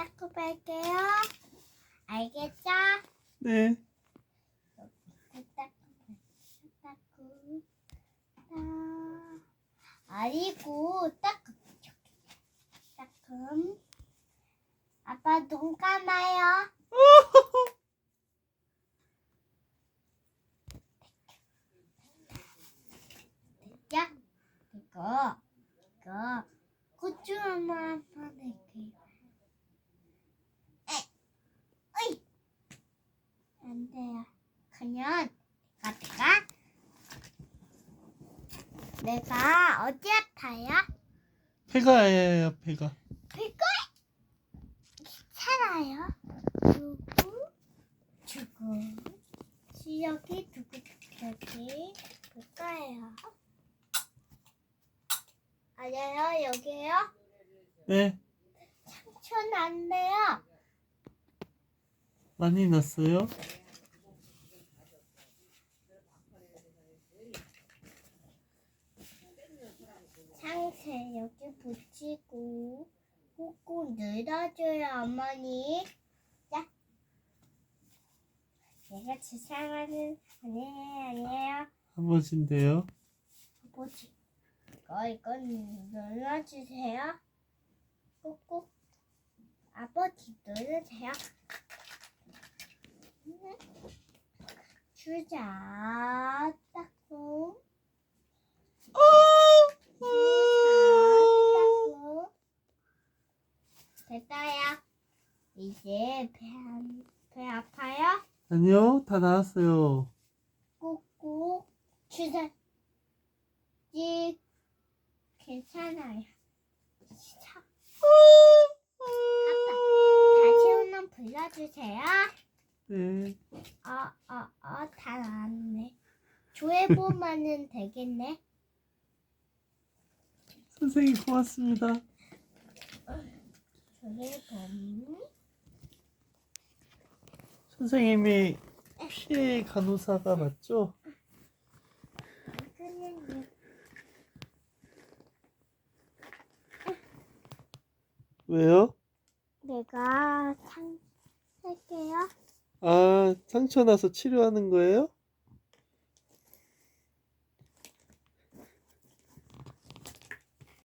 닦고 갈게요. 알겠죠? 네. 닦고 닦고 딱 아니고 닦고 닦음 아빠 눈 감아요. 야 이거 이거 고추 하나 보낼게요. 에, 어이 안 돼요. 그냥 내가 내가 어디 아파요? 폐가예요, 폐가. 그거 괜찮아요. 두고 주고 여기 두고 여기 볼까요? 아니요 여기요. 네. 상처는 안 돼요. 많이 났어요? 상체 여기 붙이고 꾹꾹 늘어줘요 어머니. 자. 내가 지상하는 아니에요 아니에요. 아버지인데요. 아버지 이거 이거 눌러주세요. 꾹꾹 아버지 눌러주세요. 음. 주자. 닦고 닦고 됐어요. 이제 배, 안- 배 아파요? 아니요, 다 나았어요. 꾹꾹 주사 지 괜찮아요. 자, 아빠 다시 한번 불러주세요. 네. 어, 어, 어, 다 나왔네. 조회보면은 되겠네. 선생님 고맙습니다. 조회보. 선생님이 피해 간호사가 맞죠? 이거는 왜요? 내가 상 할게요. 아, 상처 나서 치료하는 거예요?